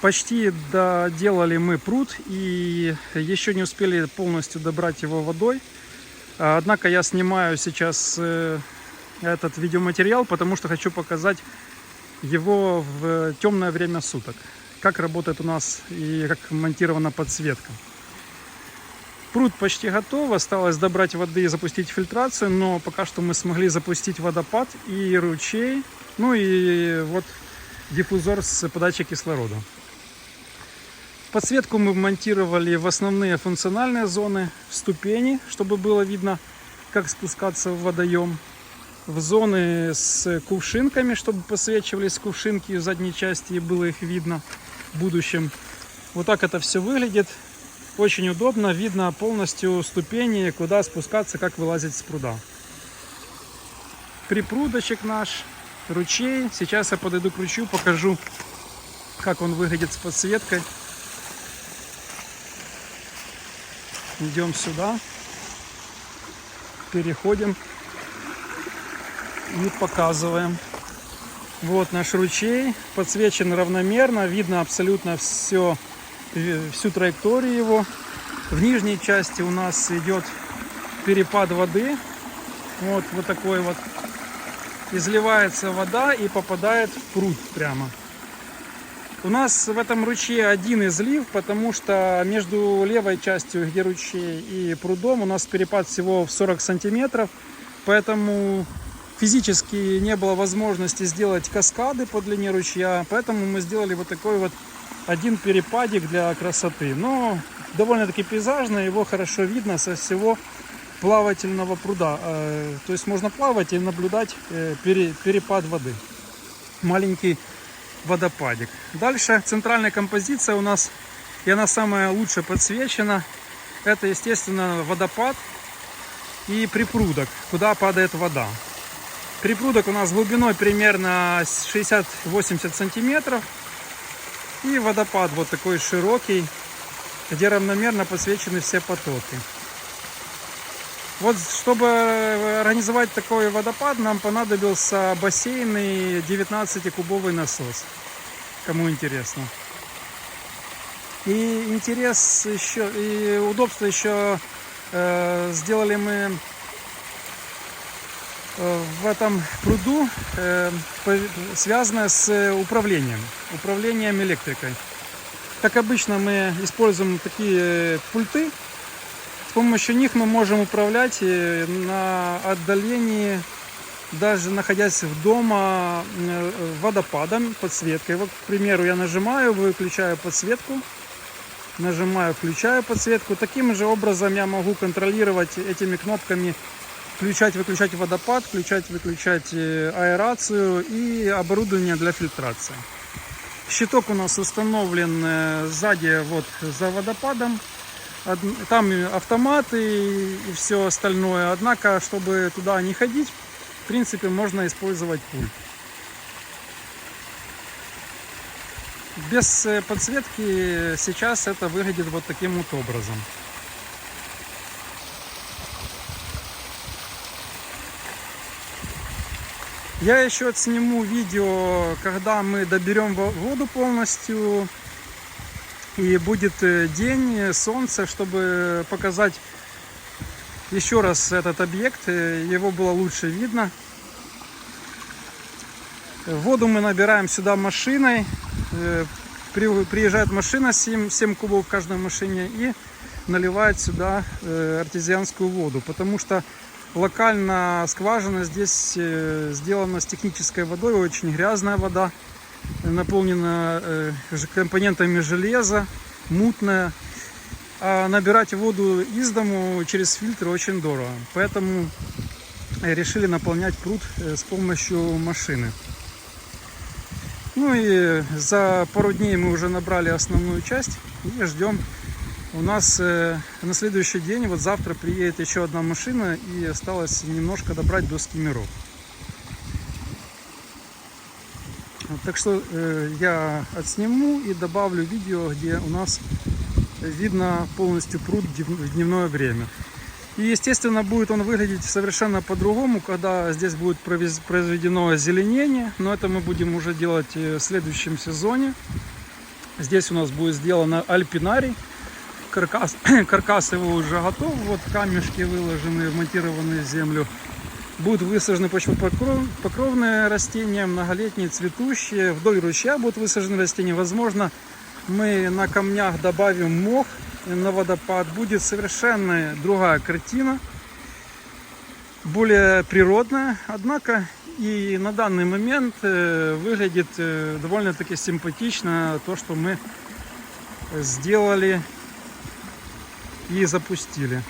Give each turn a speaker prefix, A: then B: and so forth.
A: Почти доделали мы пруд и еще не успели полностью добрать его водой. А, Однако я снимаю сейчас э, этот видеоматериал, потому что хочу показать его в темное время суток. Как работает у нас и как монтирована подсветка. Пруд почти готов, осталось добрать воды и запустить фильтрацию, но пока что мы смогли запустить водопад и ручей, ну и вот диффузор с подачей кислорода. Подсветку мы монтировали в основные функциональные зоны, в ступени, чтобы было видно, как спускаться в водоем. В зоны с кувшинками, чтобы посвечивались кувшинки в задней части и было их видно в будущем. Вот так это все выглядит. Очень удобно, видно полностью ступени, куда спускаться, как вылазить с пруда. Припрудочек наш, ручей. Сейчас я подойду к ручью, покажу, как он выглядит с подсветкой. Идем сюда, переходим и показываем. Вот наш ручей, подсвечен равномерно, видно абсолютно все, всю траекторию его. В нижней части у нас идет перепад воды, вот, вот такой вот. Изливается вода и попадает в пруд прямо. У нас в этом ручье один излив, потому что между левой частью, где ручей, и прудом у нас перепад всего в 40 сантиметров. Поэтому физически не было возможности сделать каскады по длине ручья. Поэтому мы сделали вот такой вот один перепадик для красоты. Но довольно-таки пейзажно, его хорошо видно со всего плавательного пруда. Э, То есть можно плавать и наблюдать э, пере- перепад воды. Маленький водопадик. Дальше центральная композиция у нас, и она самая лучше подсвечена. Это, естественно, водопад и припрудок, куда падает вода. Припрудок у нас глубиной примерно 60-80 сантиметров. И водопад вот такой широкий, где равномерно подсвечены все потоки. Вот чтобы организовать такой водопад, нам понадобился бассейн и 19-кубовый насос. Кому интересно. И интерес еще, и удобство еще э, сделали мы э, в этом пруду, э, связанное с управлением, управлением электрикой. Как обычно мы используем такие пульты, с помощью них мы можем управлять на отдалении, даже находясь в дома, э, водопадом, подсветкой. Вот, к примеру, я нажимаю, выключаю подсветку, нажимаю, включаю подсветку. Таким же образом я могу контролировать этими кнопками включать-выключать водопад, включать-выключать э, аэрацию и оборудование для фильтрации. Щиток у нас установлен э, сзади вот за водопадом. Там автоматы и все остальное. Однако, чтобы туда не ходить, в принципе, можно использовать пульт. Без э, подсветки сейчас это выглядит вот таким вот образом. Я еще отсниму видео, когда мы доберем во- воду полностью и будет э, день, э, солнце, чтобы показать еще раз этот объект, э, его было лучше видно. Воду мы набираем сюда машиной, при- приезжает машина 7, 7 кубов в каждой машине и наливает сюда артезианскую воду, потому что локально скважина здесь сделана с технической водой, очень грязная вода, наполнена э, компонентами железа, мутная. А набирать воду из дому через фильтр очень дорого. Поэтому э, решили наполнять пруд э, с помощью машины. Ну и за пару дней мы уже набрали основную часть и ждем. У нас на следующий день, вот завтра приедет еще одна машина и осталось немножко добрать до скиммеров. Вот, Так что э, я отсниму и добавлю видео, где у нас видно полностью пруд в днев- в дневное время. И естественно будет он выглядеть совершенно по-другому, когда здесь будет произведено озеленение, но это мы будем уже делать э, в следующем сезоне. Здесь у нас будет сделано альпинарий. Каркас, каркас его уже готов. Вот камешки выложены, вмонтированы в землю. Будут высажены почвопокровные растения, многолетние, цветущие. Вдоль ручья будут высажены растения. Возможно, мы на камнях добавим мох на водопад. Будет совершенно другая картина. Более природная, однако и на данный момент э, выглядит э, довольно-таки симпатично то, что мы сделали и запустили.